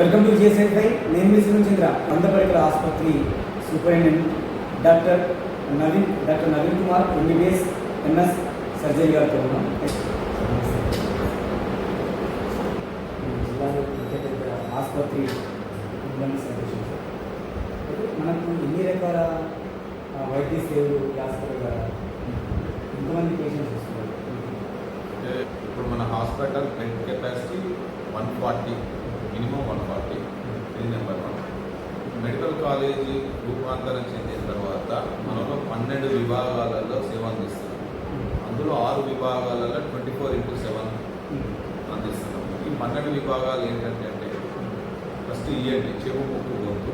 Welcome to జిఎస్ఎఫ్ఐ నేను మీ సునీల్ చంద్ర అందపరికర ఆసుపత్రి superintendent doctor Naveen doctor Naveen Kumar MBBS MS surgery గారితో ఉన్నాం జిల్లాలో ఆసుపత్రి మనకు ఎన్ని రకాల వైద్య సేవలు ఈ హాస్పిటల్ ద్వారా ఎంతమంది పేషెంట్స్ వస్తున్నారు? అంటే ఇప్పుడు మన hospital bed capacity one forty. Minimum one forty ఇది నెంబర్ వన్ మెడికల్ కాలేజీ రూపాంతరం చెందిన తర్వాత మనలో పన్నెండు విభాగాలలో సేవ అందిస్తున్నాం. అందులో ఆరు విభాగాలలో ట్వంటీ ఫోర్ ఇంటూ సెవెన్ అందిస్తున్నాం. ఈ పన్నెండు విభాగాలు ఏంటంటే అంటే ఫస్ట్ ఈఎన్టీ చెవు ముక్కు గొంతు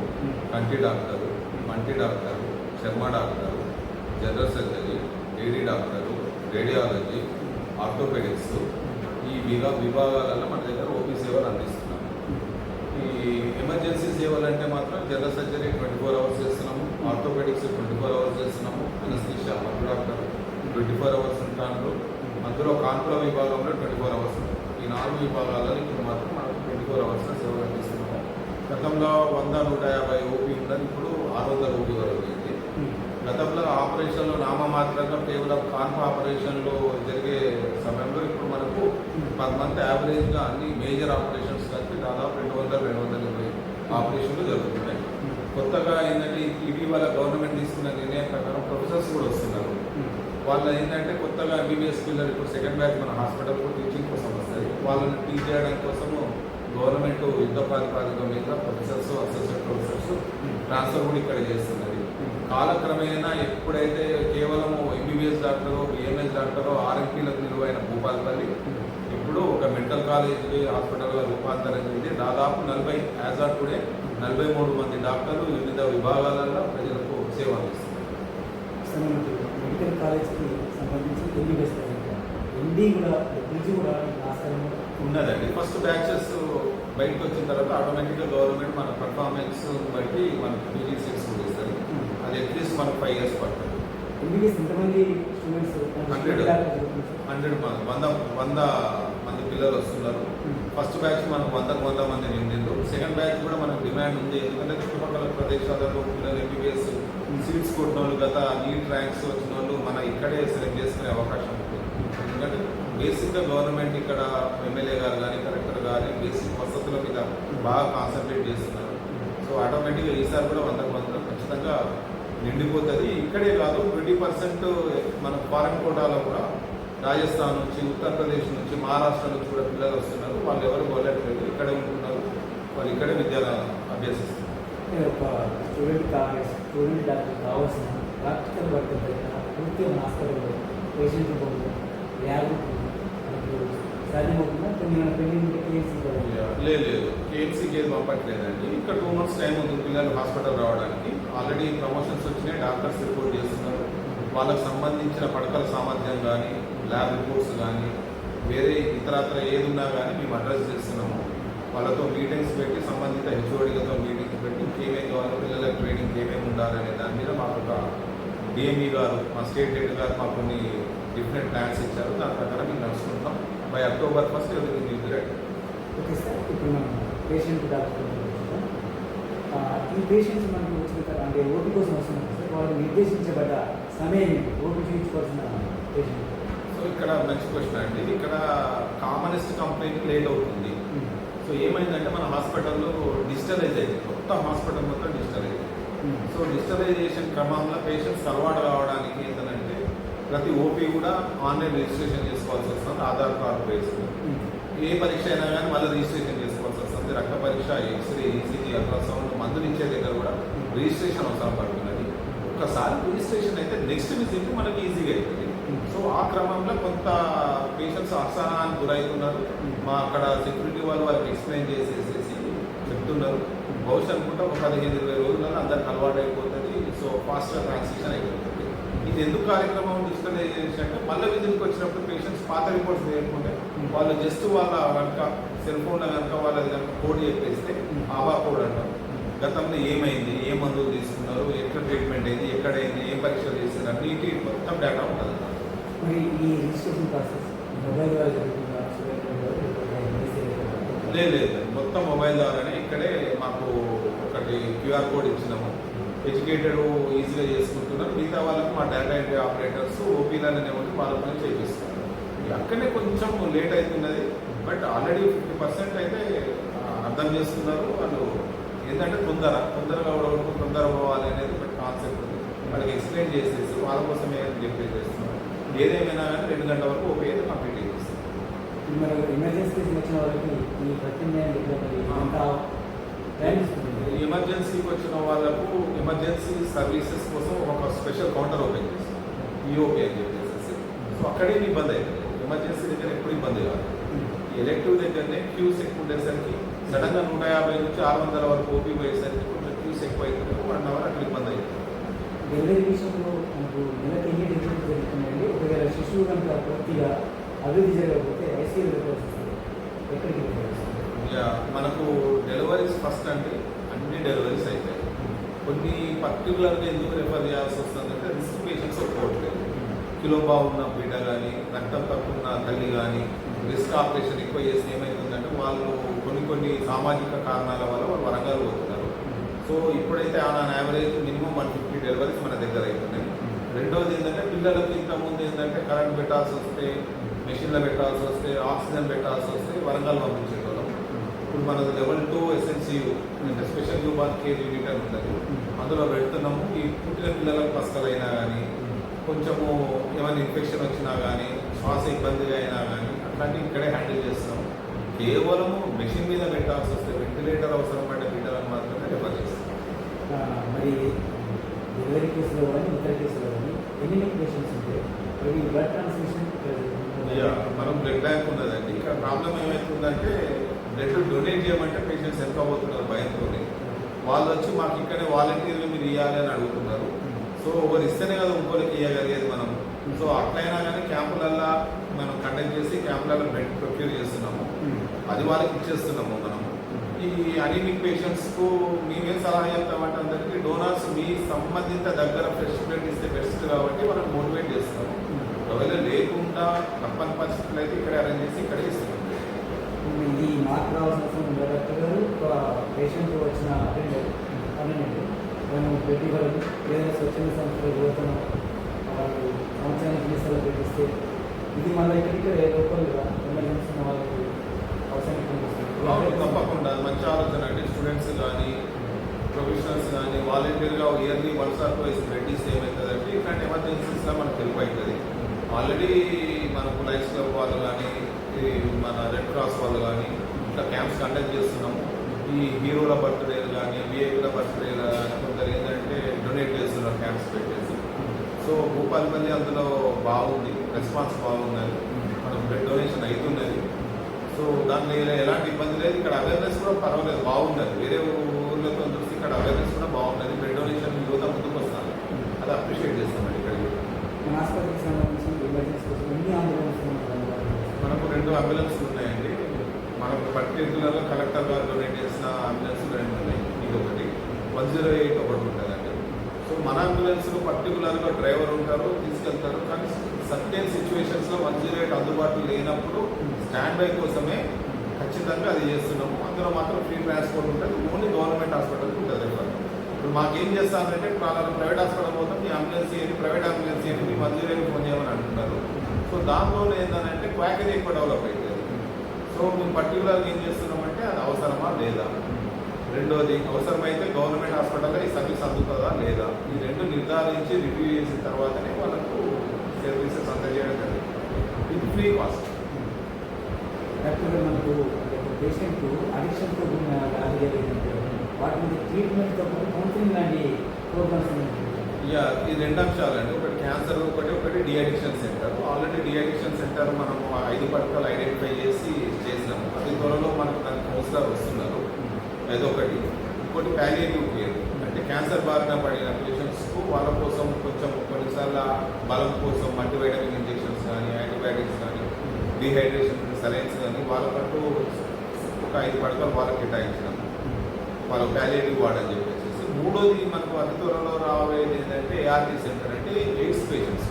కంటి డాక్టరు మంటి డాక్టరు చర్మ doctor general surgery lady doctor radiology orthopaedics ఈ విభా విభాగాలలో మన దగ్గర ఓపీ సేవలు అందిస్తున్నాం. ఈ ఎమర్జెన్సీ సేవలు అంటే మాత్రం general surgery twenty four hours చేస్తున్నాము ఆర్థోపెడిక్స్ ట్వంటీ ఫోర్ అవర్స్ చేస్తున్నాము అనస్థిషియా మందు డాక్టర్ ట్వంటీ ఫోర్ అవర్స్ ఉంటాను అందులో కాన్పుల విభాగంలో ట్వంటీ ఫోర్ అవర్స్ ఈ నాలుగు విభాగాలలో ఇప్పుడు మాత్రం మనకు ట్వంటీ ఫోర్ అవర్స్ సేవలు అందిస్తున్నాము. గతంలో వంద నూట యాభై ఓపీ ఉన్నది ఇప్పుడు ఆరు వందల ఓపీ వరకు అయింది. గతంలో ఆపరేషన్లో నామమాత్రంగా కేవలం కాన్పు ఆపరేషన్లో జరిగే సమయంలో ఇప్పుడు మనకు పర్ మంత్ యావరేజ్గా అన్ని మేజర్ ఆపరేషన్ కలిపి దాదాపు రెండు వందల రెండు వందల ఇరవై ఆపరేషన్లు జరుగుతున్నాయి. కొత్తగా ఏంటంటే ఇటీవల గవర్నమెంట్ తీసుకున్న నిర్ణయం ప్రకారం ప్రొఫెసర్స్ కూడా వస్తున్నారు. వాళ్ళు ఏంటంటే కొత్తగా ఎంబీబీఎస్ పిల్లలు ఇప్పుడు సెకండ్ బ్యాచ్ మన హాస్పిటల్ టీచింగ్ కోసం వస్తుంది వాళ్ళని టీచ్ చేయడం కోసము గవర్నమెంట్ యుద్ధ ప్రాతిపాదిక మీద ప్రొఫెసర్స్ అసోసియేట్ ప్రొఫెసర్స్ ట్రాన్స్ఫర్ కూడా ఇక్కడ చేస్తున్నది. కాలక్రమేణా ఎప్పుడైతే కేవలం ఎంబీబీఎస్ డాక్టరో బిఎంఎస్ డాక్టరో ఆర్ఎంపీలకు నిలువైన భూపాలపల్లి ఇప్పుడు ఒక మెడికల్ కాలేజ్ హాస్పిటల్గా రూపాంతరం చెంది దాదాపు నలభై యాజ్ ఆర్ టుడే నలభై మూడు మంది డాక్టర్లు వివిధ విభాగాలలో ప్రజలకు సేవ అందిస్తున్నారు. మెడికల్ కాలేజ్కి సంబంధించి ఎండి కూడా ఉన్నదండి. ఫస్ట్ బ్యాచెస్ బయటకు వచ్చిన తర్వాత ఆటోమేటిక్గా గవర్నమెంట్ మన పర్ఫార్మెన్స్ బట్టి మనకి పీజీ సీట్స్ ఇస్తుంది అది అట్లీస్ట్ మనకు ఫైవ్ ఇయర్స్ పడుతుంది. ఎంబీబీఎస్ ఎంతమంది స్టూడెంట్స్ Hundred. హండ్రెడ్ వంద వంద పిల్లలు వస్తున్నారు. ఫస్ట్ బ్యాచ్ మనకు వందకు వంద మంది నిండిండు సెకండ్ బ్యాచ్ కూడా మనకు డిమాండ్ ఉంది. ఎందుకంటే చుట్టుపక్కల ప్రదేశాలలో పిల్లలు ఎంబీబీఎస్ సీట్స్ కొట్టిన వాళ్ళు గత నీట్ ర్యాంక్స్ వచ్చిన వాళ్ళు మన ఇక్కడే సెలెక్ట్ చేసుకునే అవకాశం ఉంటుంది ఎందుకంటే బేసిక్గా గవర్నమెంట్ ఇక్కడ ఎమ్మెల్యే గారు కానీ కలెక్టర్ కానీ బేసిక్ వసతుల మీద బాగా కాన్సన్ట్రేట్ చేస్తున్నారు. సో ఆటోమేటిక్గా ఈసారి కూడా వందకు వంద ఖచ్చితంగా నిండిపోతుంది. ఇక్కడే కాదు ట్వంటీ పర్సెంట్ మన ఫారెన్ కోటాలో కూడా రాజస్థాన్ నుంచి ఉత్తరప్రదేశ్ నుంచి మహారాష్ట్ర నుంచి కూడా పిల్లలు వస్తున్నారు. వాళ్ళు ఎవరు పోలేట్లేదు ఇక్కడే ఉంటున్నారు. వాళ్ళు ఇక్కడే విద్యను అభ్యసిస్తున్నారు. స్టూడెంట్ డాక్టర్ కావాల్సిన ప్రాక్టికల్ వర్క్ పూర్తిగా హాస్పిటల్లో పేషెంట్ ల్యాబ్ లేదు లేదు. కేఎంసీకి ఏది పంపట్లేదండి. ఇంకా టూ మంత్స్ టైం ఉంది పిల్లలు హాస్పిటల్ రావడానికి. ఆల్రెడీ ప్రమోషన్స్ వచ్చినాయి. డాక్టర్స్ రిపోర్ట్ చేస్తున్నారు. వాళ్ళకి సంబంధించిన పడకల సామర్థ్యం కానీ ల్యాబ్ రిపోర్ట్స్ కానీ వేరే ఇతరత్ర ఏది ఉన్నా కానీ మేము అడ్రస్ చేస్తున్నాము. వాళ్ళతో మీటింగ్స్ పెట్టి సంబంధిత హెచ్ఓడిలతో మీటింగ్స్ పెట్టి ఏమేమి కావాలో పిల్లల ట్రైనింగ్ ఏమేమి ఉండాలనే దాని మీద మాకు ఒక డిఎంఈ గారు మా స్టేట్ హెడ్ గారు మాకు కొన్ని డిఫరెంట్ ప్లాన్స్ ఇచ్చారు. దాని ప్రకారం మేము నడుచుకుంటాం. బై అక్టోబర్ ఫస్ట్ ఎవరికి న్యూస్ ఓకే సార్ ఇప్పుడు మనం పేషెంట్ డాక్టర్ ఈ పేషెంట్స్ మనకు వచ్చిన తర్వాత అంటే ఓటు కోసం వస్తున్నారు సార్. వాళ్ళు నిర్దేశించబడ్డ సమయం ఓటు చూపించుకోవాల్సిన పేషెంట్ ఇక్కడ మంచి క్వశ్చన్ అండి. ఇక్కడ కామనెస్ట్ కంప్లైంట్ లేట్ అవుతుంది. సో ఏమైందంటే మన హాస్పిటల్లో డిజిటలైజ్ అయింది. మొత్తం హాస్పిటల్ మొత్తం డిజిటలైజ్ అయింది. సో డిజిటలైజేషన్ క్రమంలో పేషెంట్స్ అలవాటు కావడానికి ఏంటంటే ప్రతి ఓపీ కూడా ఆన్లైన్ రిజిస్ట్రేషన్ చేసుకోవాల్సి వస్తుంది. ఆధార్ కార్డు వేసుకుని. ఏ పరీక్ష అయినా కానీ మళ్ళీ రిజిస్ట్రేషన్ చేసుకోవాల్సి వస్తుంది. రక్త పరీక్ష ఎక్స్రే ఈసీజీ అల్ట్రాసౌండ్ మందులు ఇచ్చే దగ్గర కూడా రిజిస్ట్రేషన్ అవసరం పడుతున్నది ఒక్కసారి రిజిస్ట్రేషన్ అయితే నెక్స్ట్ విజిట్ మనకి ఈజీగా అవుతుంది సో ఆ క్రమంలో కొంత పేషెంట్స్ అసహనానికి గురవుతున్నారు మా అక్కడ సెక్యూరిటీ వాళ్ళు వాళ్ళకి ఎక్స్ప్లెయిన్ చేసేసేసి చెప్తున్నారు. బహుశా అనుకుంటే ఒక పదిహేను ఇరవై రోజులలో అందరికి అలవాటు అయిపోతుంది సో ఫాస్ట్గా ట్రాన్సిషన్ అయిపోతుంది. ఇది ఎందుకు కార్యక్రమం డిజిటలైజేషన్ మళ్ళీ విధులకు వచ్చినప్పుడు పేషెంట్స్ పాత రిపోర్ట్స్ లేకుంటే వాళ్ళు జస్ట్ వాళ్ళ కనుక సెల్ ఫోన్లో కనుక వాళ్ళది కనుక కోడ్ చెప్పేస్తే ఆవా కోడ్ అంటారు. గతంలో ఏమైంది? ఏ మందులు తీసుకున్నారు? ఎక్కడ ట్రీట్మెంట్ అయింది? ఎక్కడైంది? ఏ పరీక్షలు చేశారు అన్నిటి మొత్తం డేటా ఉంటుంది. మరి ఈ రిజిస్ట్రేషన్ ప్రాసెస్ మొబైల్ ద్వారా జరుగుతుందా? లేదు లేదు. మొత్తం మొబైల్ ద్వారానే ఇక్కడే మాకు ఒకటి క్యూఆర్ కోడ్ ఇచ్చినాము. ఎడ్యుకేటెడ్ ఈజీగా చేసుకుంటున్నారు. మిగతా వాళ్ళకి మా డేటా ఎంట్రీ ఆపరేటర్స్ ఓపీలను అనేవి వాళ్ళ పని చేపిస్తున్నారు. అక్కడనే కొంచెం లేట్ అవుతున్నది. బట్ ఆల్రెడీ ఫిఫ్టీ పర్సెంట్ అయితే అర్థం చేస్తున్నారు వాళ్ళు ఏంటంటే తొందర తొందరగా కూడా తొందర పోవాలి అనేది ఒక కాన్సెప్ట్ వాళ్ళకి ఎక్స్ప్లెయిన్ చేసేసి వాళ్ళ కోసమే చెప్పేసి చేస్తున్నారు ఏదేమైనా కానీ రెండు గంటల వరకు ఓపీ అయితే కంప్లీట్ మరి ఎమర్జెన్సీ వచ్చిన వాళ్ళకి ఈ ప్రత్యామ్నాయం ఎమర్జెన్సీకి వచ్చిన వాళ్ళకు ఎమర్జెన్సీ సర్వీసెస్ కోసం ఒక స్పెషల్ కౌంటర్ ఓపెన్ చేస్తాం ఈఓపీ అని చెప్పేసి. సో అక్కడే ఇబ్బంది అవుతుంది ఎమర్జెన్సీ దగ్గర ఎప్పుడు ఇబ్బంది కాదు. ఈ ఎలక్టివ్ దగ్గరనే క్యూస్ ఎక్కువ ఉండేసరికి సడన్గా నూట యాభై నుంచి ఆరు వందల వరకు ఓపీ పోయేసరికి కొంచెం క్యూస్ ఎక్కువ అవుతుంది వన్ అవర్ అట్లా ఇబ్బంది అవుతుంది మనకు నెలకి ఎన్ని డెలివరీ జరుగుతున్నాయండి ఒకవేళ శిశువు కనుక పూర్తిగా అభివృద్ధి జరగకపోతే ఐసీయూ రిపోర్ట్స్ వస్తుంది ఎక్కడికి ఇక మనకు డెలివరీస్ ఫస్ట్ అంటే అన్ని డెలివరీస్ అవుతాయి కొన్ని పర్టికులర్గా ఎందుకు రిఫర్ చేయాల్సి వస్తుంది అంటే రిస్క్ పేషెంట్స్ ఒప్పుకోవట్లేదు. కిలో బాగున్న బిడ్డ కానీ రక్తం తక్కువ ఉన్న తల్లి కానీ రిస్క్ ఆపరేషన్ ఎక్కువ చేసి ఏమైతుందంటే వాళ్ళు కొన్ని కొన్ని సామాజిక కారణాల వల్ల వాళ్ళు వరంగల్ పోతున్నారు. సో ఇప్పుడైతే on average minimum one fifty deliveries మన దగ్గర అవుతున్నాయి రెండోది ఏంటంటే పిల్లలకి ఇంతకుముందు ఏంటంటే కరెంట్ పెట్టాల్సి వస్తే మెషిన్లో పెట్టాల్సి వస్తే ఆక్సిజన్ పెట్టాల్సి వస్తే వరంగల్ పంపించేవాళ్ళం ఇప్పుడు మనది లెవెల్ టూ ఎస్ఎన్సీయు అంటే స్పెషల్ గ్రూప్ కేర్ యూనిట్ అని ఉంటుంది. అందులో పెడుతున్నాము. ఈ పుట్టిన పిల్లలకు పసకలైనా కానీ కొంచెము ఏమైనా ఇన్ఫెక్షన్ వచ్చినా కానీ శ్వాస ఇబ్బందిగా అయినా కానీ అట్లాంటివి ఇక్కడే హ్యాండిల్ చేస్తాం కేవలము మెషిన్ మీద పెట్టాల్సి వస్తే వెంటిలేటర్ అవసరం పడే బిడ్డలను మాత్రమే రిఫర్ చేస్తాం మరి వేరే కేసులో కానీ ఇతర కేసులో కానీ ఎన్ని లిమిటేషన్స్ ఉంటాయి అవి బ్లడ్ ట్రాన్స్మిషన్ మనం బ్లడ్ బ్యాంక్ ఉన్నదండి. ఇక్కడ ప్రాబ్లం ఏమవుతుందంటే బ్లడ్ డొనేట్ చేయమంటే పేషెంట్స్ ఎంత అవుతున్నారు భయంతో వాళ్ళు వచ్చి మాకు ఇక్కడే వాలంటీర్లు మీరు ఇవ్వాలి అని అడుగుతున్నారు. సో ఒకరు ఇస్తేనే కదా ఇంకోరికి ఇవ్వగలిగేది మనం. సో అట్లయినా కానీ క్యాంపులల్లో మనం కండక్ట్ చేసి క్యాంపులలో బ్లడ్ ప్రొక్యూర్ చేస్తున్నాము. అది వాళ్ళకి ఇచ్చేస్తున్నాము మనం. ఈ అనీమిక్ పేషెంట్స్కు మేమేం సలహా చెప్తామంటే అందరికీ డోనర్స్ మీ సంబంధిత దగ్గర ఫ్రెష్ బ్లడ్ ఇస్తే బెస్ట్ కాబట్టి మనం మోటివేట్ చేస్తాము ఒకవేళ లేకుండా తప్పని పరిస్థితులు అయితే ఇక్కడ అరేంజ్ చేసి ఇక్కడ ఇస్తాం. ఇది మార్పు రావాల్సిన డాక్టర్ గారు? ఒక పేషెంట్ వచ్చిన అటెండర్ అటెండెంట్ మేము పెట్టి వాళ్ళు ఏదైనా స్వచ్ఛంద సంస్థలు పోతున్నాం వాళ్ళు సంవత్సరానికి మీసాలు పెట్టిస్తే ఇది మళ్ళీ ఇక్కడికి రేపు ఎమర్జెన్సీ వాళ్ళకి అవసరం అవును, తప్పకుండా. మంచి ఆలోచన అంటే స్టూడెంట్స్ కానీ ప్రొఫెషనల్స్ కానీ వాలంటీర్గా yearly one sir twice blood ఇస్తే ఏమవుతుందంటే ఇట్లాంటి ఎమర్జెన్సీస్లో మనకు హెల్ప్ అవుతుంది ఆల్రెడీ మనకు లైఫ్ క్లబ్ వాళ్ళు కానీ మన రెడ్ క్రాస్ వాళ్ళు కానీ ఇట్లా క్యాంప్స్ కండక్ట్ చేస్తున్నాము ఈ హీరోల బర్త్డేలు కానీ విఐపీల బర్త్డేలు కానీ కొందరు ఏంటంటే డొనేట్ చేస్తున్నారు క్యాంప్స్ పెట్టేసి. సో భూపాలపల్లి అందులో బాగుంది. రెస్పాన్స్ బాగున్నది మనకు బ్లడ్ డొనేషన్ అవుతున్నది సో దాంట్లో ఏ- ఎలాంటి ఇబ్బంది లేదు. ఇక్కడ అవేర్నెస్ కూడా పర్వాలేదు. బాగున్నది వేరే ఊర్లతో చూస్తే ఇక్కడ అవేర్నెస్ కూడా బాగున్నది బ్లడ్ డొనేషన్ యువత ముందుకు వస్తాను అది అప్రిషియేట్ చేస్తామండి ఇక్కడ. అంబులెన్స్ మనకు రెండు అంబులెన్స్లు ఉన్నాయండి. మనకు పర్టికులర్గా కలెక్టర్ గారు డొనేట్ చేసిన అంబులెన్స్లు రెండు ఉన్నాయి. ఇది ఒకటి. వన్ జీరో ఎయిట్ ఒకటి ఉంటుందండి. సో మన అంబులెన్స్లో పర్టికులర్గా డ్రైవర్ ఉంటారు తీసుకెళ్తారు. కానీ సర్టెన్ సిచ్యువేషన్స్లో వన్ జీరో ఎయిట్ అందుబాటులో లేనప్పుడు స్టాండ్ బై కోసమే ఖచ్చితంగా అది చేస్తున్నాము. అందులో మాత్రం ఫ్రీ ట్రాన్స్పోర్ట్ ఉంటుంది. ఓన్లీ గవర్నమెంట్ హాస్పిటల్కి ఉంటుంది ఇప్పుడు ఇప్పుడు మాకేం చేస్తానంటే ప్రాణాలు ప్రైవేట్ హాస్పిటల్ పోతాం మీ అంబులెన్స్ ఏంటి ప్రైవేట్ అంబులెన్స్ ఏంటి మీ మంజూరేని ఫోన్ చేయమని అంటున్నారు. సో దాంట్లో ఏంటంటే క్వాకరీ ఎక్కువ డెవలప్ అవుతుంది సో మేము పర్టికులర్గా ఏం చేస్తున్నామంటే అది అవసరమా లేదా? రెండోది అవసరమైతే గవర్నమెంట్ హాస్పిటల్లో ఈ సర్వీస్ అందుతుందా లేదా? ఈ రెండు నిర్ధారించి రివ్యూ చేసిన తర్వాతనే వాళ్ళకు సర్వీసెస్ అందజేయడం జరిగింది. ఇది ఫ్రీ కాస్ట్ డాక్టర్ మనకు పేషెంట్ అడిక్షన్తో కూడిన వ్యాధి జరిగిందంటే వాటి ట్రీట్మెంట్తో పాటు కౌన్సిలింగ్ లాంటి ప్రోగ్రామ్స్ ఇక ఈ రెండు అంశాలండి ఒకటి క్యాన్సర్ ఒకటి ఒకటి deaddiction centre already deaddiction centre మనం ఆ ఐదు పథకాలు ఐడెంటిఫై చేసి చేసినాము. అది త్వరలో మనకు దానికి కౌన్సిలర్ వస్తున్నారు. అదొకటి. ఇంకోటి ప్యాలియేటివ్ కేర్ అంటే క్యాన్సర్ బారిన పడిన పేషెంట్స్కు వాళ్ళ కోసం కొంచెం కొన్నిసార్లు బలం కోసం మల్టీవైటమిన్ ఇంజెక్షన్స్ కానీ యాంటీబయాటిక్స్ కానీ డిహైడ్రేషన్ సలైన్స్ కానీ వాళ్ళకంటూ ఒక ఐదు పడకలు వాళ్ళకి కేటాయించినాము వాళ్ళ ప్యాలియేటివ్ వార్డ్ అని చెప్పేసి. మూడోది మనకు అతి త్వరలో రాబోయేది ఏంటంటే ఏఆర్టీ సెంటర్ అంటే AIDS patients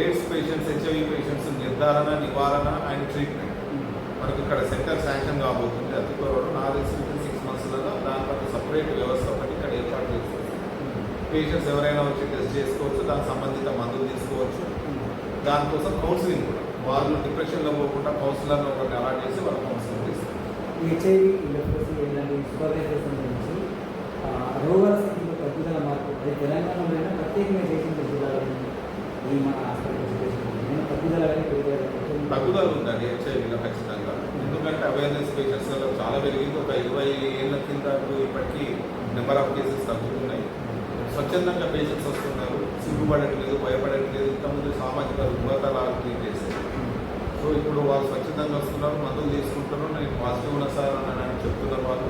AIDS patients HIV patients నిర్ధారణ నివారణ అండ్ ట్రీట్మెంట్ మనకు ఇక్కడ సెంటర్ శాంక్షన్ కాబోతుంది. అతి త్వరలో నా తెలిసి సిక్స్ మంత్స్లలో దానిపట్ల సపరేట్ వ్యవస్థ ఒకటి పేషెంట్స్ ఎవరైనా వచ్చి టెస్ట్ చేసుకోవచ్చు దానికి సంబంధిత మందులు తీసుకోవచ్చు. దానికోసం కౌన్సిలింగ్ కూడా. వాళ్ళు డిప్రెషన్లో పోకుండా కౌన్సిలర్ని ఒకటి అలాట్ చేసి వాళ్ళు కౌన్సిలింగ్ ఇస్తారు ఈ హెచ్ఐవి లెప్రసీ ఇలాంటి శుభాకాంక్షలకు సంబంధించి రోగాల స్థితిలో తగ్గుదల మార్పు అది తెలంగాణలో ప్రత్యేకంగా చేసిన జిల్లాలో ఈ మన హాస్పిటల్ తగ్గుదల తగ్గుదల ఉందండి హెచ్ఐవిలో ఖచ్చితంగా. ఎందుకంటే అవేర్నెస్ పేషెంట్స్లో చాలా పెరిగింది. ఒక ఇరవై ఏళ్ళ కింద ఇప్పటికీ నెంబర్ ఆఫ్ కేసెస్ తగ్గుతున్నాయి. స్వచ్ఛందంగా పేషెంట్స్ వస్తున్నారు. సిగ్గుపడట్లేదు భయపడట్లేదు. ఇంతకుముందు సామాజిక రుగ్మతలాగా ట్రీట్ చేసేది సో ఇప్పుడు వాళ్ళు స్వచ్ఛందంగా వస్తున్నారు మందులు తీసుకుంటున్నారు నేను పాజిటివ్ ఉన్నా సార్ అని అని చెప్తున్నారు వాళ్ళు.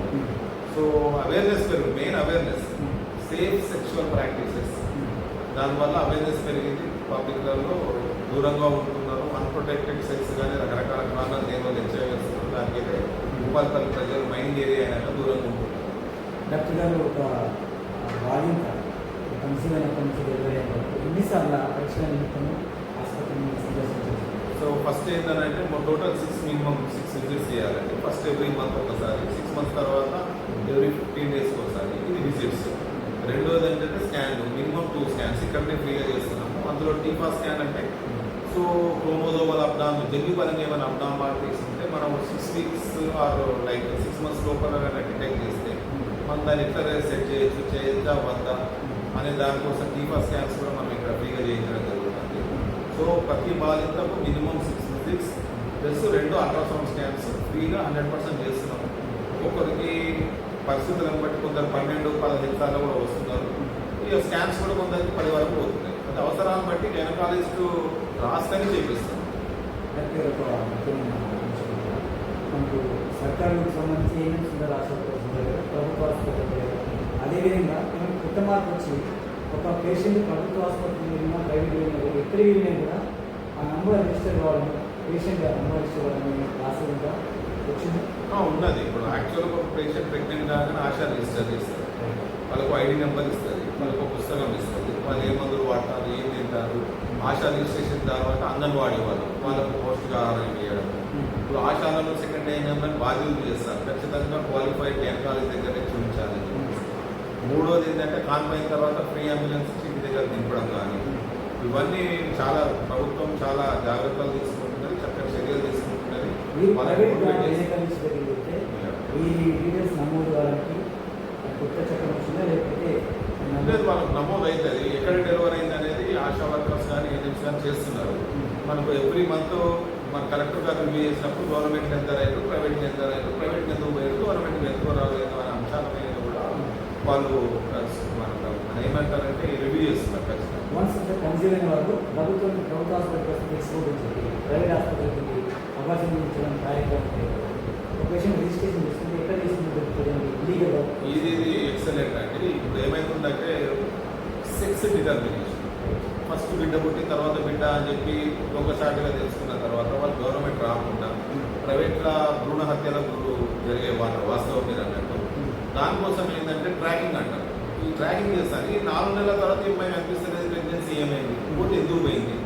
సో అవేర్నెస్ పెరుగు main awareness safe sexual practices దానివల్ల అవేర్నెస్ పెరిగింది. పబ్లిక్లలో దూరంగా ఉంటున్నారు. అన్ప్రొటెక్టెడ్ సెక్స్ కానీ రకరకాల కారణాలు దేనివల్ల హెచ్ఐవి వస్తున్నారు దానికైతే భూపాలపల్లి ప్రజలు మైండ్ ఏరియా అయినా దూరంగా ఉంటున్నారు. డాక్టర్ గారు ఒక బాలింత కన్సీవ్ అయినప్పటి నుంచి డెలివరీ అయిన ఎన్నిసార్లు పరీక్షల నిమిత్తము సో ఫస్ట్ ఏంటంటే total six minimum six visits చేయాలండి. ఫస్ట్ ఎవ్రీ మంత్ ఒకసారి. సిక్స్ మంత్స్ తర్వాత ఎవ్రీ ఫిఫ్టీన్ డేస్కి ఒకసారి ఇది విజిట్స్ రెండోది ఏంటంటే స్కాన్ మినిమం టూ స్కాన్స్ ఇక్కడనే ఫ్రీగా చేస్తున్నాము. అందులో టీఫా స్కాన్ అంటే సో క్రోమోజోమల్ అబ్డామ్ జన్యు పరంగా ఏమైనా అబ్డామ్ మార్కెట్స్ ఉంటే మనం six weeks or like six months లోపల డిటెక్ట్ చేస్తే మనం దాన్ని ఎట్లా సెట్ చేయొచ్చు చేయొచ్చా వద్దా అనే దానికోసం టీఫా స్కాన్స్ కూడా మనం ఇక్కడ ఫ్రీగా చేయించడం జరుగుతుంది. సో ప్రతి బాలింతకు మినిమం సిక్స్ సిక్స్ ప్లస్ రెండు అల్ట్రాసౌండ్ స్కాన్స్ ఫ్రీగా హండ్రెడ్ పర్సెంట్ చేస్తున్నాం. ఒక్కొక్కరికి పరిస్థితులను బట్టి కొందరు పన్నెండు పదహైదు సార్లు కూడా వస్తున్నారు. ఇక స్కాన్స్ కూడా కొందరికి పది వరకు పోతున్నాయి. అది అవసరాలను బట్టి గైనకాలజిస్టు రాసుకొని చేపిస్తాం డాక్టర్ ఒక మనకు సర్కారుకు సంబంధించి ఏమేమి సుందర ప్రభుత్వ ఆసుపత్రి అదేవిధంగా కొత్త మార్పు వచ్చి ఒక పేషెంట్ ప్రభుత్వ ఆసుపత్రి వెళ్ళినా ప్రైవేట్ వెళ్ళినా కూడా ఎక్కడికి వెళ్ళినా కూడా ఆ నంబర్ రిజిస్టర్ కావాలని పేషెంట్ నంబర్ రిజిస్టర్ కావాలని రాసి ఉందా? వచ్చింది? ఉన్నది. ఇప్పుడు యాక్చువల్గా ఒక పేషెంట్ ప్రెగ్నెంట్ కాగానే ఆశా రిజిస్టర్ చేస్తారు. వాళ్ళకు ఐడి నెంబర్ ఇస్తుంది వాళ్ళకు ఒక పుస్తకం ఇస్తుంది వాళ్ళు ఏ మందులు వాడతారు ఏం తింటారు ఆశా రిజిస్ట్రేషన్ తర్వాత అంగన్వాడీ వాళ్ళు వాళ్ళకు పౌష్టికాహారం ఇవ్వడం. ఇప్పుడు ఆశాలలో సెకండ్ అయిన బాధ్యతలు చేస్తారు. ఖచ్చితంగా క్వాలిఫైడ్ గైనకాలజీ దగ్గర మూడోది ఏంటంటే కాన్పోయిన తర్వాత ఫ్రీ అంబులెన్స్ ఇంటి దగ్గర దింపడం కానీ ఇవన్నీ చాలా ప్రభుత్వం చాలా జాగ్రత్తలు తీసుకుంటున్నది చక్కటి చర్యలు తీసుకుంటున్నది లేదు వాళ్ళకి నమోదు అవుతుంది ఎక్కడ డెలివరీ అయింది అనేది ఆశా వర్కర్స్ కానీ ఏజెంట్స్ కానీ చేస్తున్నారు. మనకు ఎవ్రీ మంత్ మన కలెక్టర్ గారు రివ్యూ చేసినప్పుడు గవర్నమెంట్ ఎంత రైతు ప్రైవేట్ ఎంత రైతు ప్రైవేట్ ఎందుకు పోయారు గవర్నమెంట్ ఎందుకు రాలేదు అనే అంశాల మీద కూడా వాళ్ళు మన మన ఏమంటారంటే రివ్యూ చేస్తున్నారు ఖచ్చితంగా. వన్స్ కన్సీవ్ అయిన వాళ్ళు ప్రభుత్వం ప్రభుత్వ ప్రైవేట్ ఆసుపత్రికి అవకాశం ఇచ్చడం కార్యక్రమం పేషెంట్ రిజిస్ట్రేషన్ ఎక్కడ ఇది ఎక్సలెంట్ ఇప్పుడు ఏమైతుందంటే సెక్స్ డిటర్మినేషన్ ఫస్ట్ బిడ్డ పుట్టిన తర్వాత బిడ్డ అని చెప్పి ఒకసారిగా తెలుసుకున్న తర్వాత వాళ్ళు గవర్నమెంట్ రాకుండా ప్రైవేట్ల భ్రూణ హత్యలకు జరిగే వాళ్ళ వాస్తవం అన్నట్టు దానికోసం ఏంటంటే ట్రాకింగ్ అంటారు. ఈ ట్రాకింగ్ చేస్తాను ఈ నాలుగు నెలల తర్వాత ఇప్పుడు అనిపిస్తుంది ప్రెగ్నెన్సీ ఏమైంది? పోతే ఎందుకు పోయింది?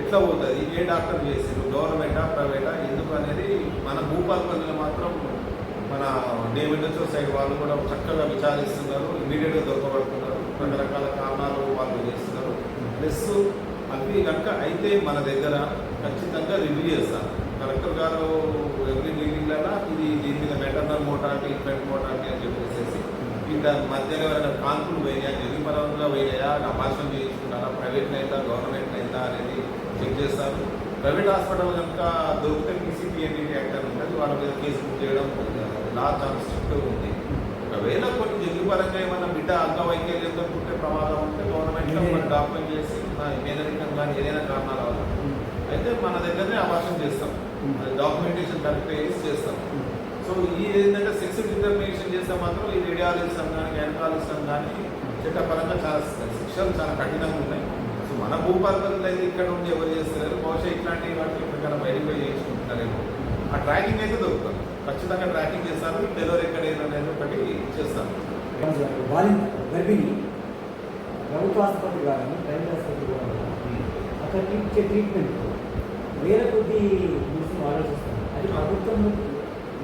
ఎట్లా పోతుంది? ఏ డాక్టర్ చేసిండ్రు? గవర్నమెంటా ప్రైవేటా ఎందుకు అనేది మన భూపాలపల్లిలో మాత్రం మన డేవిడ్ సైడ్ వాళ్ళు కూడా చక్కగా విచారిస్తున్నారు. ఇమీడియట్గా దొరకబడుతున్నారు. రకరకాల కారణాలు వాళ్ళు చేస్తున్నారు. ప్లస్ అవి కనుక అయితే మన దగ్గర ఖచ్చితంగా రివ్యూ చేస్తారు. కలెక్టర్ గారు ఎవ్రీ దీని మీద మెటర్నల్ మోటాలిటీ ఇన్ఫెంట్ మోటాలిటీ అని చెప్పేసి ఇంత మధ్యలో ఎవరైనా కాన్పులు పోయినాయా నిర్మలంగా పోయినాయా అపార్షన్ చేయించుకున్నారా? ప్రైవేట్ అయితే గవర్నమెంట్ అయితే అనేది చెక్ చేస్తారు. ప్రైవేట్ హాస్పిటల్ కనుక దొరికితే పీసీపీఎన్డీ యాక్ట్ అని ఉంటుంది వాళ్ళ మీద కేసు బుక్ చేయడం లా చాలా స్ట్రిక్ట్ ఉంది. ఒకవేళ కొన్ని జన్యు పరంగా ఏమైనా బిడ్డ అంగవైకల్యం దొరుకుంటే ప్రమాదం ఉంటే గవర్నమెంట్ డాక్యుమెంట్ చేసి మేనరికం కానీ ఏదైనా కారణాల వల్ల. అయితే మన దగ్గరనే అవాసం చేస్తాం. డాక్యుమెంటేషన్ కరెక్ట్ చేసి చేస్తాం. సో ఈ ఏంటంటే సెక్స్ డిటర్మినేషన్ చేస్తే మాత్రం ఈ రేడియాలజిస్ట్ కానీ గైనకాలజిస్ట్ కానీ చట్టపరంగా చాలా శిక్షలు చాలా కఠినంగా ఉన్నాయి. సో మన భూపాలపల్లిలో అయితే ఇక్కడ ఉండి ఎవరు చేస్తారు బహుశా ఇట్లాంటి వాటికి ఎక్కడికైనా వెరిఫై చేయించుకుంటున్నారేమో ఆ ట్రాకింగ్ అయితే దొరుకుతుంది. ఖచ్చితంగా ట్రాకింగ్ చేస్తారు. డెలివరీ ఎక్కడ ఏదో అనేది ఒకటి చేస్తాను గర్భిణి. ప్రభుత్వ ఆసుపత్రి కానీ ప్రైవేట్ ఆసుపత్రి కానీ అక్కడ ట్రీట్ ట్రీట్మెంట్ వేరే కొద్ది మెడిసిన్ వాడాల్సి వస్తుంది అది ప్రభుత్వం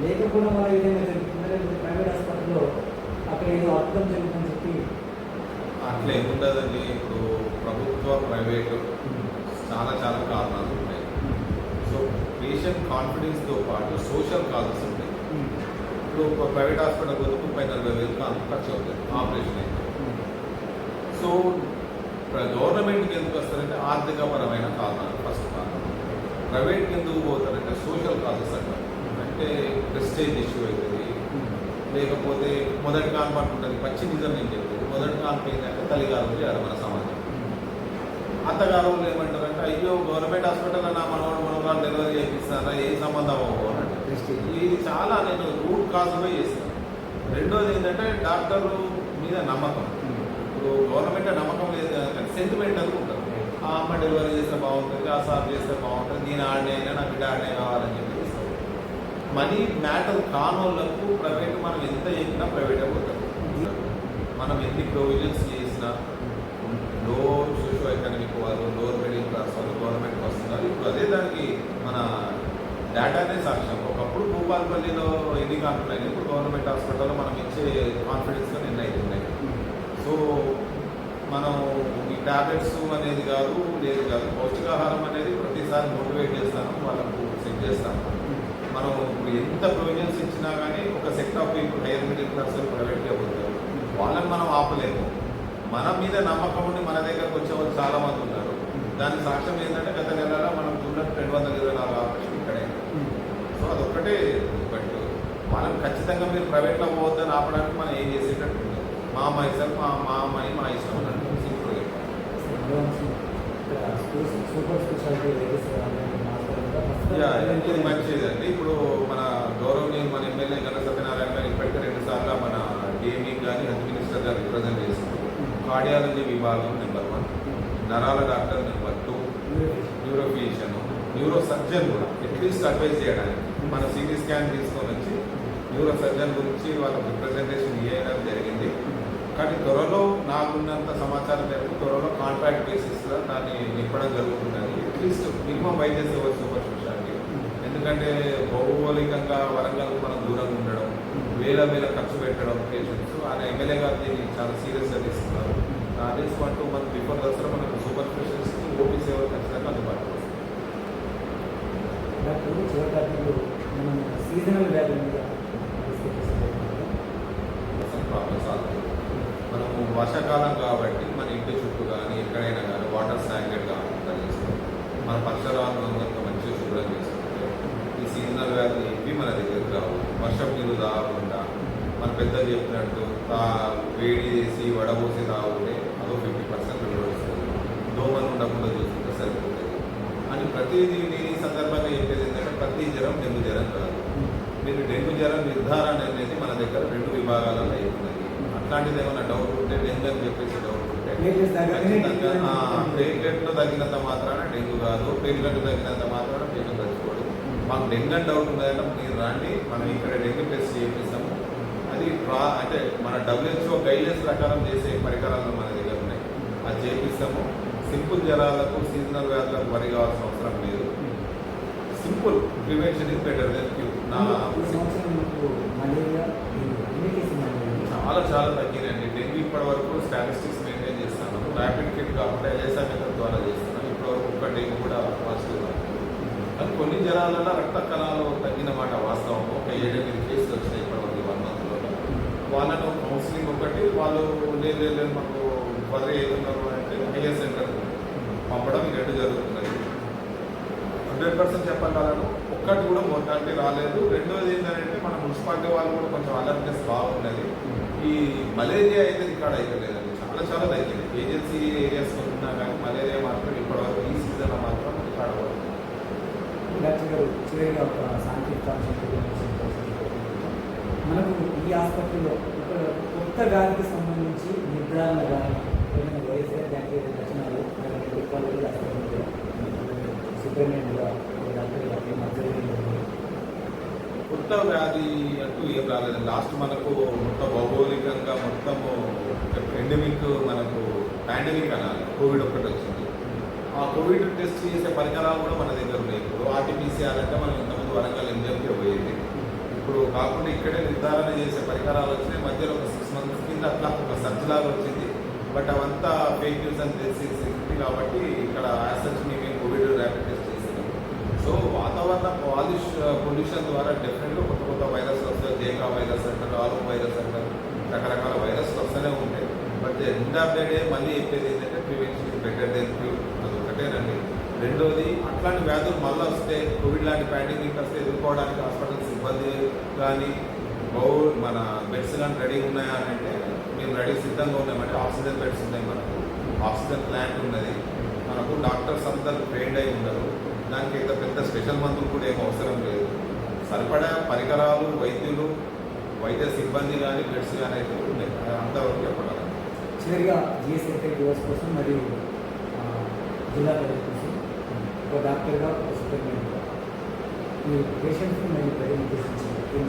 లేకపోవడం వల్ల ఏదైనా విధంగా జరుగుతుందా లేకపోతే ప్రైవేట్ హాస్పిటల్లో అక్కడ ఏదో అర్థం జరుగుతుందని చెప్పి అట్లా ఏముండదండి ఇప్పుడు ప్రభుత్వ ప్రైవేటు చాలా చాలా కారణాలు ఉన్నాయి సో పేషెంట్ కాన్ఫిడెన్స్తో పాటు సోషల్ కాజెస్ ఉంటాయి. ఇప్పుడు ఒక ప్రైవేట్ హాస్పిటల్ పోతే ముప్పై నలభై వేలు అంత ఖర్చు అవుతుంది. ఆపరేషన్ అయితే. సో గవర్నమెంట్కి ఎందుకు వస్తారంటే ఆర్థికపరమైన కారణాలు. ఫస్ట్ కారణం. ప్రైవేట్కి ఎందుకు పోతారంటే సోషల్ కాజెస్ అంటారు. అంటే ప్రెస్టేజ్ ఇష్యూ అవుతుంది లేకపోతే మొదటి కాన్పు అంటుంటుంది పచ్చి నిజం నేను చెప్పేది. మొదటి కాన్పు ఏంటంటే తల్లిగారు చేయాలి మన సమాజం. అత్తగారు ఏమంటారంటే అయ్యో గవర్నమెంట్ హాస్పిటల్లో నా మనవాడు మనవాడు డెలివరీ చేపిస్తారా ఏ సంబంధం. Prestige. ఇది చాలా నేను రూట్ కాజ్లో చేస్తాను రెండోది ఏంటంటే డాక్టర్ మీద నమ్మకం. ఇప్పుడు గవర్నమెంట్ నమ్మకం లేదు కానీ సెంటిమెంట్ అనుకుంటారు ఆ అమ్మ డెలివరీ చేస్తే బాగుంటుంది ఆ సార్ చేస్తే బాగుంటుంది నేను ఆడనే అయినా నా బిడ్డ ఆడనే కావాలని. మనీ మ్యాటర్ కానోళ్ళకు ప్రైవేట్ మనం ఎంత చెప్పినా ప్రైవేటే పోతాం. మనం ఎన్ని ప్రొవిజన్స్ చేసినా లో సోషో ఎకనామిక్ వాళ్ళు లోవర్ మిడిల్ క్లాస్ వాళ్ళు గవర్నమెంట్ వస్తున్నారు. ఇప్పుడు అదే దానికి మన డేటానే సాక్ష్యం. ఒకప్పుడు భూపాలపల్లిలో ఎన్ని కాన్ఫిడెంట్ ఇప్పుడు గవర్నమెంట్ హాస్పిటల్లో మనం ఇచ్చే కాన్ఫిడెన్స్గా నిన్న అవుతున్నాయి సో మనం ఈ టాబ్లెట్స్ అనేది కాదు లేదు కాదు పౌష్టికాహారం అనేది ప్రతిసారి మోటివేట్ చేస్తాను వాళ్ళకు సెట్ చేస్తాను. మనం ఇప్పుడు ఎంత ప్రొవిజన్స్ ఇచ్చినా కానీ ఒక sect of people higher middle class ప్రైవేట్గా పోతారు వాళ్ళని మనం ఆపలేము. మన మీద నమ్మకం ఉండి మన దగ్గరకు వచ్చే వాళ్ళు చాలా మంది ఉన్నారు. దాని సాక్ష్యం ఏంటంటే గత నెలలో మనం చూడడం రెండు వందల ఇరవై నాలుగు ఆపరేషన్ ఇక్కడే. సో అదొక్కటే బట్ మనం ఖచ్చితంగా మీరు ప్రైవేట్లో పోవద్దని ఆపడానికి మనం ఏం చేసేటట్టు. మా అమ్మాయి సార్ మా మా అమ్మాయి మా ఇష్టం అన్నట్టు సింపుల్గా. సూపర్ స్పెషాలిటీ ఇది మంచిదండి. ఇప్పుడు మన గౌరవనీయులు మన ఎమ్మెల్యే గణ సత్యనారాయణ గారు ఇప్పటికే రెండు సార్లు మన డిఎంఈ కానీ హెల్త్ మినిస్టర్ గారు రిప్రజెంట్ చేసింది కార్డియాలజీ విభాగం నెంబర్ వన్ నరాల doctor number two neuro physician neurosurgeon కూడా అట్లీస్ట్ అడ్వైజ్ చేయడానికి. మన సిటీ స్కాన్ తీసుకొని వచ్చి న్యూరో సర్జన్ గురించి వాళ్ళకి రిప్రజెంటేషన్ ఇవ్వడం జరిగింది. కానీ త్వరలో నాకున్నంత సమాచారం మేరకు త్వరలో కాంట్రాక్ట్ బేసిస్లో దాన్ని నింపడం జరుగుతుందని అట్లీస్ట్ మినిమం వైద్య సేవ ఎందుకంటే భౌగోళికంగా వరంగల్ మనం దూరంగా ఉండడం వేల వేల ఖర్చు పెట్టడం పేషెంట్స్ ఆయన ఎమ్మెల్యే గారు దీన్ని చాలా సీరియస్గా తీసుకున్నారు. At least one two month before Dasara మనకు సూపర్ స్పెషలిస్ట్ ఓపీ సేవలు ఖచ్చితంగా అందుబాటులో మనం సీజనల్. మనము వర్షాకాలం కాబట్టి మన ఇంటి చుట్టూ కానీ ఎక్కడైనా కానీ వాటర్ స్టాగ్నెట్ కాకుండా చేసుకోవాలి మన పరిసరాలను కనుక మంచిగా శుభ్రం చేసుకుంటే ఈ సీజనల్ వ్యాధులు ఏవి మన దగ్గరికి రావు వర్షం నీళ్ళు తాగకుండా మన పెద్ద చెప్పినట్టు తా వేడి చేసి వడబోసి తాగుంటే అదో ఫిఫ్టీ పర్సెంట్ వస్తుంది. దోమలు ఉండకుండా చూసుకుంటే సరిపోతుంది. అని ప్రతిదీ నేను ఈ సందర్భంగా చెప్పేది ఏంటంటే ప్రతి జ్వరం డెంగ్యూ జ్వరం కాదు. మీరు డెంగ్యూ జ్వరం నిర్ధారణ అనేది మన దగ్గర రెండు విభాగాలలో అవుతున్నది అట్లాంటిది ఏమైనా డౌట్ ఉంటే డెంగ్యూ అని చెప్పేసి డౌట్ ఉంటే. ప్లేట్లెట్లు తగ్గినంత మాత్రాన డెంగ్యూ కాదు. ప్లేట్లెట్లు తగ్గినంత మాత్రాన పేషెంట్ చచ్చిపోడు మాకు డెంగ్యూ అని డౌట్ ఉన్నదంటే మీరు రండి. మనం ఇక్కడ డెంగ్యూ టెస్ట్ చేపిస్తాము అది ప్రా అంటే మన డబ్ల్యూహెచ్ఓ గైడ్లైన్స్ ప్రకారం చేసే పరికరాలు మన దగ్గర ఉన్నాయి. అది చేపిస్తాము. సింపుల్ జ్వరాలకు సీజనల్ వ్యాధులకు వరి కావాల్సిన అవసరం లేదు. Simple prevention is better than cure నా చాలా చాలా తగ్గినండి డెంగ్యూ ఇప్పటి వరకు స్టాటిస్టిక్స్ మెయింటైన్ చేస్తాను. ర్యాపిడ్ కిట్ కాకుండా ఎల్ఎస్ఆ మెథడ్ ద్వారా చేస్తున్నాను. ఇప్పటి వరకు ఒక్క డెంగ్యూ కూడా పాజిటివ్. కానీ కొన్ని జ్వరాలలో రక్త కణాలు తగ్గిన మాట వాస్తవం ఒక ఏడెనిమిది కేసులు వచ్చినాయి ఇప్పటి వరకు వన్ మంత్లో వాళ్ళను కౌన్సిలింగ్ ఒకటి వాళ్ళు లేదు లేదు మనకు మాకు పదవి అంటే హైయర్ సెంటర్ పంపడం ఈ రెండు హండ్రెడ్ పర్సెంట్ చెప్పగలను. ఒక్కటి కూడా మొత్తానికి రాలేదు. రెండోది ఏంటంటే మన మున్సిపాలిటీ వాళ్ళు కూడా కొంచెం అలర్ట్నెస్ బాగున్నది ఈ మలేరియా అయితే ఇక్కడ అయితే చాలా చాలా అయిపోయింది ఏజెన్సీ ఏరియాస్ ఉన్నా కానీ మలేరియా మాత్రం ఇప్పటివరకు ఈ సీజన్లో మాత్రం ఇక్కడ వరకు. డాక్టర్ గారు చివరిగా ఒక సాంకేతిక అంశం గురించి తెలుసుకుంటున్నాను. మనకు ఈ హాస్పిటల్లో ఇక్కడ కొత్త వ్యాధికి సంబంధించి నిర్ధారణ కానీ ఏమైనా వైఎస్ఆర్ బ్యాక్టీరియా లక్షణాలు క్వాలిటీ హాస్పిటల్ సూపరింటెండెంట్గా కొత్త వ్యాధి అంటూ ఏం రాలేదు లాస్ట్ మనకు మొత్తం భౌగోళికంగా మొత్తము ఎండమిక్ మనకు పాండమిక్ అనాలి. కోవిడ్ ఒకటి వచ్చింది. ఆ కోవిడ్ టెస్ట్ చేసే పరికరాలు కూడా మన దగ్గర ఉన్నాయి. ఇప్పుడు ఆర్టీపీసీఆర్ అంటే మనం ఇంతకుముందు వరంగల్ ఎంజిఎంకి పోయేది. ఇప్పుడు కాకుండా ఇక్కడే నిర్ధారణ చేసే పరికరాలు వచ్చినాయి. మధ్యలో ఒక సిక్స్ మంత్స్ కింద అట్లా ఒక సర్చ్ లాగా వచ్చింది. బట్ అవంతా ఫేక్ న్యూస్ అని తెలిసింది కాబట్టి ఇక్కడ యాసెస్ మేము కోవిడ్ ర్యాపిడ్ టెస్ట్ చేసినాం సో వాతావరణ పాలిష్ పొల్యూషన్ uh, ద్వారా డెఫినెట్గా కొత్త కొత్త వైరస్ వస్తాయి. జేకా వైరస్ అంటారు ఆరో వైరస్ అంటారు. రకరకాల వైరస్లు వస్తూనే ఉంటాయి. But end of the day మళ్ళీ చెప్పేది ఏంటంటే prevention is better than cure అది ఒకటేనండి. రెండోది అట్లాంటి వ్యాధులు మళ్ళీ వస్తే కోవిడ్ లాంటి పాండమిక్ వస్తే ఎదుర్కోవడానికి హాస్పిటల్ సిబ్బంది కానీ బౌ మన బెడ్స్ కానీ రెడీ ఉన్నాయా అని అంటే మేము రెడీ సిద్ధంగా ఉన్నామంటే ఆక్సిజన్ బెడ్స్ ఉన్నాయి మనకు. ఆక్సిజన్ ప్లాంట్ ఉన్నది. మనకు డాక్టర్స్ అందరూ ట్రైన్డ్ అయి ఉండరు. దానికి అయితే పెద్ద స్పెషల్ మందులు కూడా ఏం అవసరం లేదు. సరిపడా పరికరాలు వైద్యులు వైద్య సిబ్బంది కానీ బెడ్స్ కానీ అయితే ఉన్నాయి. అంతవరకు చెప్పగలం. చివరిగా జిఎస్ఎఫ్ఐ దివస్ కోసం మరియు జిల్లా కోసం ఒక డాక్టర్గా ఒక సూపర్ మీ పేషెంట్స్ని మరియు ప్రజలు ఏం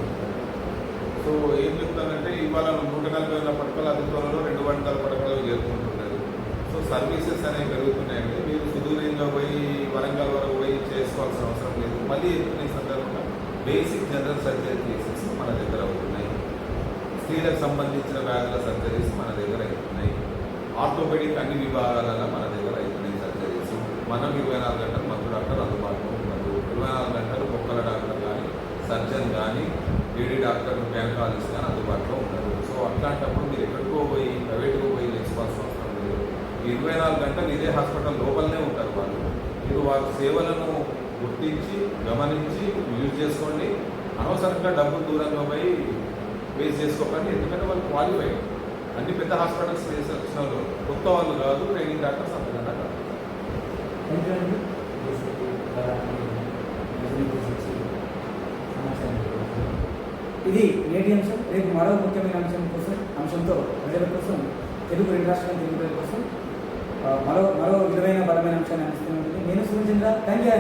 సో ఏం చెప్తానంటే ఇవాళ నూట నలభై వేల పడకలు అతి రెండు వందల పడకలు చేరుకుంటున్నారు. సో సర్వీసెస్ అనేవి పెరుగుతున్నాయండి. మీరు సుదూరంగా పోయి వరంగల్ వరకు పోయి చేసుకోవాల్సిన అవసరం లేదు. మళ్ళీ ఎదుర్కొనే సందర్భంగా బేసిక్ జనరల్ సర్జరీ కేసెస్ మన దగ్గర అవుతున్నాయి స్త్రీలకు సంబంధించిన వ్యాధుల సర్జరీస్ మన దగ్గర అవుతున్నాయి ఆర్థోపెడిక్ అన్ని విభాగాలలో మన దగ్గర అవుతున్నాయి సర్జరీస్ మనం ఇరవై నాలుగు గంటలు మందు డాక్టర్ అందుబాటులో ఉన్నారు ఇరవై నాలుగు గంటలు కుక్కల డాక్టర్ కానీ సర్జన్ కానీ లేడీ డాక్టర్ గైనకాలజిస్ట్ కానీ అందుబాటులో ఉన్నారు. సో అట్లాంటప్పుడు మీరు ఎక్కడికో పోయి ప్రైవేట్గా పోయి నేర్చుకోవాల్సిన అవసరం లేదు. ఇరవై నాలుగు గంటలు ఇదే హాస్పిటల్ లోపలనే ఉంటారు వాళ్ళు. మీరు వారి సేవలను గుర్తించి గమనించి యూజ్ చేసుకోండి. అనవసరంగా డబ్బులు దూరంగా పోయి వేస్ట్ చేసుకోకండి. ఎందుకంటే వాళ్ళు క్వాలిఫైడ్ అన్ని పెద్ద హాస్పిటల్స్ చేసి వచ్చిన వాళ్ళు కొత్త వాళ్ళు కాదు ట్రైనింగ్ డాక్టర్స్ అంతకన్నా కాదు థ్యాంక్ యూ అండి జిఎస్ఎఫ్ఐ ద్వారా ప్రజలను ఉద్దేశించి సమాచారం ఇవ్వడం. ఇది నేటి అంశం రేపు మరో ముఖ్యమైన అంశం కోసం అంశంతో ప్రజల కోసం తెలుగు రెండు రాష్ట్రాల తెలుగు ప్రజల కోసం మరో మరో విలువైన బలమైన అంశాన్ని అందిస్తూ నేను సూచించిన థ్యాంక్ యూ